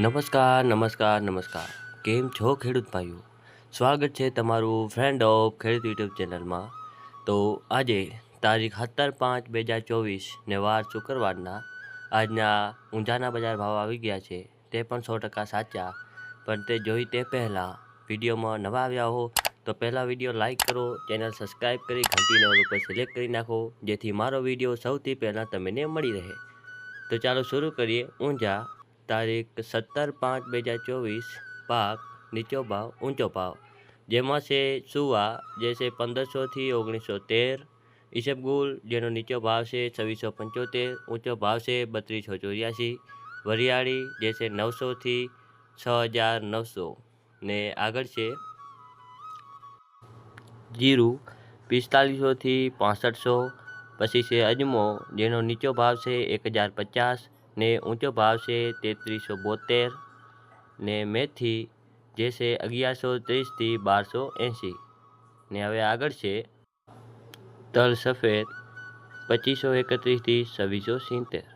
નમસ્કાર નમસ્કાર નમસ્કાર. કેમ છો ખેડૂત ભાઈઓ? સ્વાગત છે તમારું ફ્રેન્ડ ઓફ ખેડૂત યુટ્યુબ ચેનલમાં. તો આજે તારીખ સત્તર પાંચ બે હજાર ચોવીસ ને વાર શુક્રવારના આજના ઊંઝાના બજાર ભાવ આવી ગયા છે. તે પણ સો ટકા સાચા. પણ તે જોઈ તે પહેલાં વિડીયોમાં નવા આવ્યા હો, તો પહેલાં વીડિયો લાઇક કરો, ચેનલ સબસ્ક્રાઈબ કરી ઘંટીને ઉપર સિલેક્ટ કરી નાખો, જેથી મારો વીડિયો સૌથી પહેલાં તમને મળી રહે. તો ચાલો શરૂ કરીએ ઊંઝા તારીખ સત્તર પાંચ બે હજાર ચોવીસ, પાક નીચો ભાવ, ઊંચો ભાવ. જેમાં છે સુવા, જે છે પંદરસોથી ઓગણીસો તેર. ઈસબગુલ જેનો નીચો ભાવ છે છવ્વીસો પંચોતેર, ઊંચો ભાવ છે બત્રીસો ચોર્યાસી. વરિયાળી, જે છે નવસોથી છ હજાર નવસો. ને આગળ છે જીરું પિસ્તાલીસોથી પાસઠસો. પછી છે અજમો, જેનો નીચો ભાવ છે એક હજાર પચાસ. ને ઊંચો ભાવ છે તેત્રીસો બોતેર ને મેથી જે છે અગિયારસો ત્રીસથી બારસો એંસી ને હવે આગળ છે તલ સફેદ પચીસો એકત્રીસથી છવ્વીસો સિત્તેર.